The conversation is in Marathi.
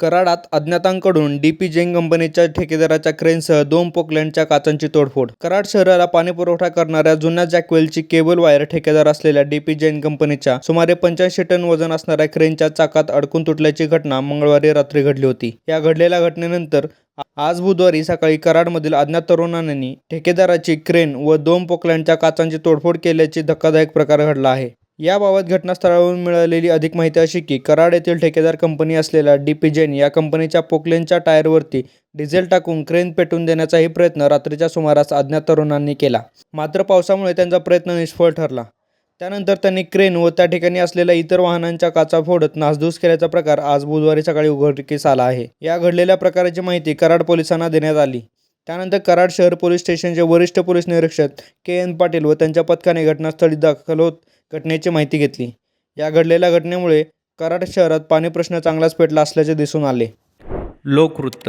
कराडात अज्ञातांकडून डीपी जैन कंपनीच्या ठेकेदाराच्या क्रेनसह दोन पोकलँडच्या काचांची तोडफोड. कराड शहराला पाणीपुरवठा करणाऱ्या जुन्या जॅकवेलची केबल वायर ठेकेदार असलेल्या डीपी जैन कंपनीच्या सुमारे पंच्याऐंशी टन वजन असणाऱ्या क्रेनच्या चाकात अडकून तुटल्याची घटना मंगळवारी रात्री घडली होती. या घडलेल्या घटनेनंतर आज बुधवारी सकाळी कराडमधील अज्ञात तरुणांनी ठेकेदाराची क्रेन व दोन पोकलँडच्या काचांची तोडफोड केल्याची धक्कादायक प्रकार घडला आहे. याबाबत घटनास्थळावरून मिळालेली अधिक माहिती अशी की कराड येथील ठेकेदार कंपनी असलेल्या डीपी जैन या कंपनीच्या पोकलेनच्या टायरवरती डिझेल टाकून क्रेन पेटून देण्याचाही प्रयत्न रात्रीच्या सुमारास अज्ञात तरुणांनी केला. मात्र पावसामुळे त्यांचा प्रयत्न निष्फळ ठरला. त्यानंतर त्यांनी क्रेन व त्या ठिकाणी असलेल्या इतर वाहनांच्या काचा फोडत नासधूस केल्याचा प्रकार आज बुधवारी सकाळी उघडकीस आला आहे. या घडलेल्या प्रकाराची माहिती कराड पोलिसांना देण्यात आली. त्यानंतर कराड शहर पोलीस स्टेशनचे वरिष्ठ पोलीस निरीक्षक के एन पाटील व त्यांच्या पथकाने घटनास्थळी दाखल होत घटनेची माहिती घेतली. या घडलेल्या घटनेमुळे कराड शहरात पाणी प्रश्न चांगलाच पेटला असल्याचे दिसून आले. लोकवृत्त